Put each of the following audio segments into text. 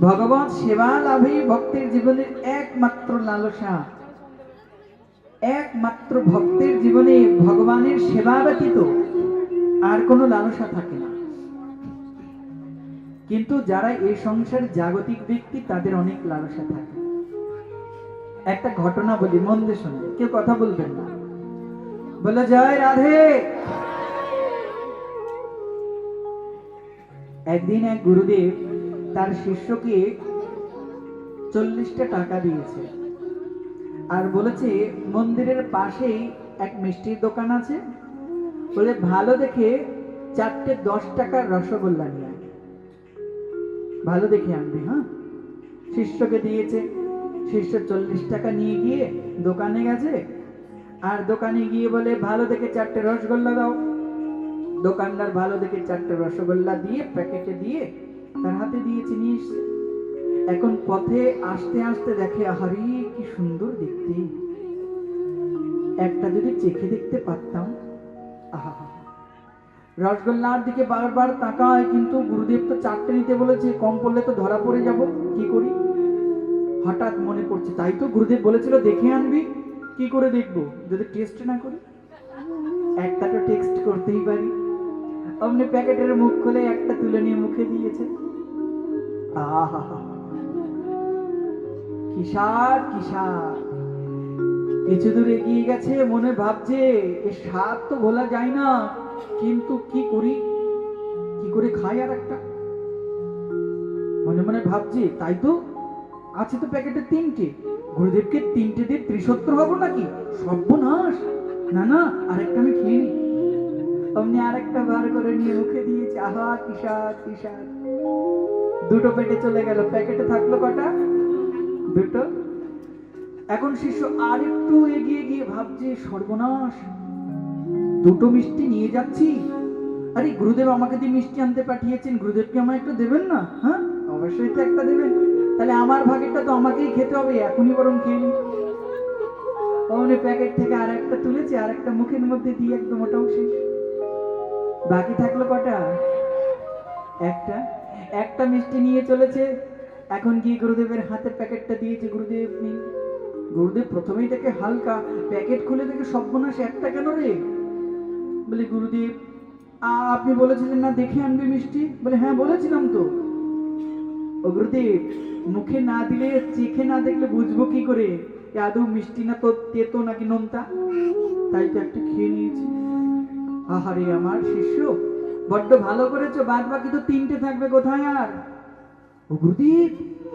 ভগবত সেবা লাভই ভক্তের জীবনের একমাত্র লালসা। একমাত্র ভক্তের জীবনে ভগবানের সেবা ব্যতীত আর কোনো লালসা থাকে না। কিন্তু যারা এই সংসার জাগতিক ব্যক্তি, তাদের অনেক লালসা থাকে। একটা ঘটনা বলি মন দিয়ে শোনেন কেউ কথা বলবেন না। বলে, জয় রাধে। একদিন এক গুরুদেব তার শিষ্যকে চল্লিশটা টাকা দিয়েছে। আর বলেছে, মন্দিরের পাশেই এক মিষ্টির দোকান আছে। বলে, ভালো দেখে চারটে দশ টাকার রসগোল্লা নিয়ে ভালো দেখে আনবি হ্যাঁ? শিষ্যকে দিয়েছে। শিষ্য চল্লিশ টাকা নিয়ে গিয়ে দোকানে গেছে। আর দোকানে গিয়ে বলে, ভালো দেখে চারটে রসগোল্লা দাও। দোকানদার ভালো দেখে চারটে রসগোল্লা দিয়ে প্যাকেটে দিয়ে তার হাতে দিয়েছে নিয়ে এখন পথে আসতে আসতে দেখে, আহারি, কি সুন্দর দেখতে। একটা যদি চেখে দেখতে পারতাম, আহা রসগোল্লার দিকে বারবার তাকায়, কিন্তু গুরুদেব তো চারটে নিতে বলেছে, কম পড়লে তো ধরা পড়ে যাব, কি করি? হঠাৎ মনে পড়ছে, তাই তো গুরুদেব বলেছিল, দেখে আনবি, কি করে দেখব? যদি টেস্ট না করি? একটা তো টেক্সট করতেই পারি। অমনি প্যাকেটের মুখ খুলে একটা তুলে নিয়ে মুখে দিয়েছে। কিসার কিসার কিছু দূর এগিয়ে গেছে, মনে ভাবছে, এ স্বাদ তো ভোলা যায় না, কিন্তু কি করি? কি করে খাই আর একটা? মনে মনে ভাবছে, তাই তো? আছে তো প্যাকেটে তিনটে। গুরুদেবকে তিনটে দিয়ে ত্রিসত্তর হব নাকি? সর্বনাশ। না না, আরেকটা আমি খেয়ে নি অমনি আরেকটা বার করে নিয়ে মুখে দিয়েছে। আহা কিসার কিসার দুটো পেটে চলে গেল। প্যাকেটে থাকল কটা? দুটো। এখন শিষ্য আরেকটু এগিয়ে গিয়ে ভাবছে, সর্বনাশ, দুটো মিষ্টি নিয়ে যাচ্ছি। আরে, গুরুদেব আমাকে দিয়ে মিষ্টি আনতে পাঠিয়েছেন। গুরুদেবকে আমায় একটু দেবেন না? হ্যাঁ? অবশ্যই তো একটা দেবেন। তাহলে আমার ভাগেরটা তো আমাকেই খেতে হবে, এখনই বরং খেয়ে নিই অমনি প্যাকেট থেকে আর একটা তুলেছে আর একটা মুখের মধ্যে দিয়ে একদম ওটাও শেষ। বাকি থাকল কটা? একটা। একটা মিষ্টি নিয়ে চলেছে। এখন কি গুরুদেবের হাতে প্যাকেটটা দিয়েছে গুরুদেব নিন গুরুদেব প্রথমেই দেখে হালকা প্যাকেট খুলে দেখে সর্বনাশ, একটা কেন রে? বলে, গুরুদেব আপনি বলেছিলেন না দেখে আনবে মিষ্টি? বলে হ্যাঁ বলেছিলাম তো। ও গুরুদেব, মুখে না দিলে, চেখে না দেখলে বুঝব কি করে? আদৌ মিষ্টি না তো তেতো নাকি নোনতা? তাই তো একটা খেয়ে নিয়েছি। আহারে আমার শিষ্য বড্ড ভালো করেছ বাদ বাকি তো তিনটে থাকবে কোথায় আর? ও গুরুদেব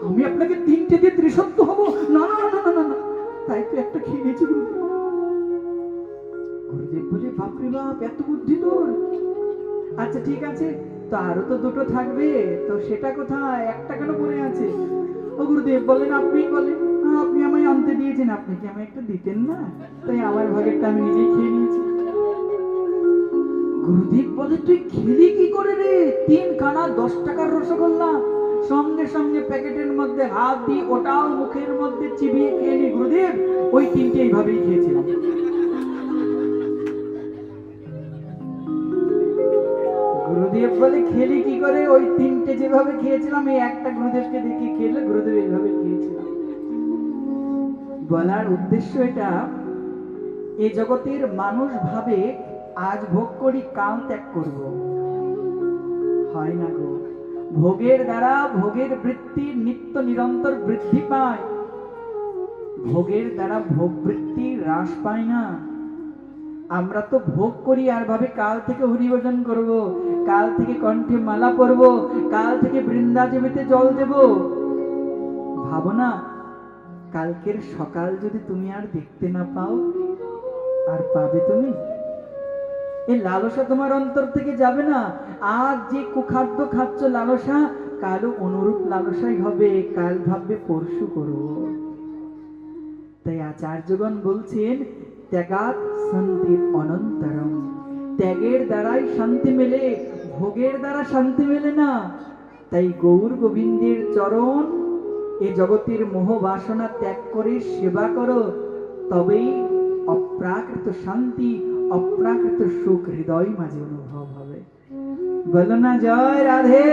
আমি আপনাকে তিনটে দিয়ে ত্রিসত্য হব? না না না না না তাই তো একটা খেয়ে নিয়েছি গুরুদেব বলে বাপরে বাপ এত বুদ্ধি তোর। আচ্ছা ঠিক আছে তো আরও তো দুটো থাকবে তো সেটা কোথায়? একটা কেন পড়ে আছে? ও গুরুদেব বলেন আপনি বলেন। "হ্যাঁ, আপনি আমায় আনতে দিয়েছেন আপনি কি আমায় একটু দিতেন না? তাই আমার ভাগেরটা আমি নিজেই খেয়ে নিয়েছি। গুরুদেব বলে, তুই খেলি কি করে রে? তিন খানা দশ টাকার রসগোল্লা। সঙ্গে সঙ্গে প্যাকেটের মধ্যে হাত দিয়ে ওটাও মুখের মধ্যে চিবিয়ে খেয়ে গুরুদেব। ওই তিনটে এইভাবেই খেয়েছিলাম। গুরুদেব বলে, খেলি কি করে? ওই তিনটে যেভাবে খেয়েছিলাম, এই একটা গুরুদেবকে দেখে খেলে গুরুদেব এইভাবে খেয়েছিলাম বলার উদ্দেশ্য এটা, এ জগতের মানুষ ভাবে আজ ভোগ করি কাল ত্যাগ করব। হয় না গো। ভোগের দ্বারা ভোগের বৃত্তি নিত্য নিরন্তর বৃদ্ধি পায়। ভোগের দ্বারা ভোগ বৃত্তি হ্রাস পায় না। আমরা তো ভোগ করি আর ভাবে কাল থেকে হরিভজন করব, কাল থেকে কণ্ঠে মালা পরব, কাল থেকে বৃন্দাজমিতে জল দেব। ভাবো না, কালকের সকাল যদি তুমি আর দেখতে না পাও, আর পাবে তুমি? এই লালসা তোমার অন্তর থেকে যাবে না। আজ যে কুখাদ্য খাচ্ছ লালসা, কালও অনুরূপ লালসাই হবে। কাল ভাববে পরশু করব তাই আচার্যগণ বলছেন, ত্যাগাত শান্তির অনন্তরম। ত্যাগের দ্বারাই শান্তি মেলে, ভোগের দ্বারা শান্তি মেলে না। তাই গৌর গোবিন্দের চরণ, এ জগতের মোহ বাসনা ত্যাগ করে সেবা করো। তবেই অপ্রাকৃত শান্তি অপ্রাকৃত সুখ হৃদয় মাঝে অনুভব হবে। বলো না জয় রাধে।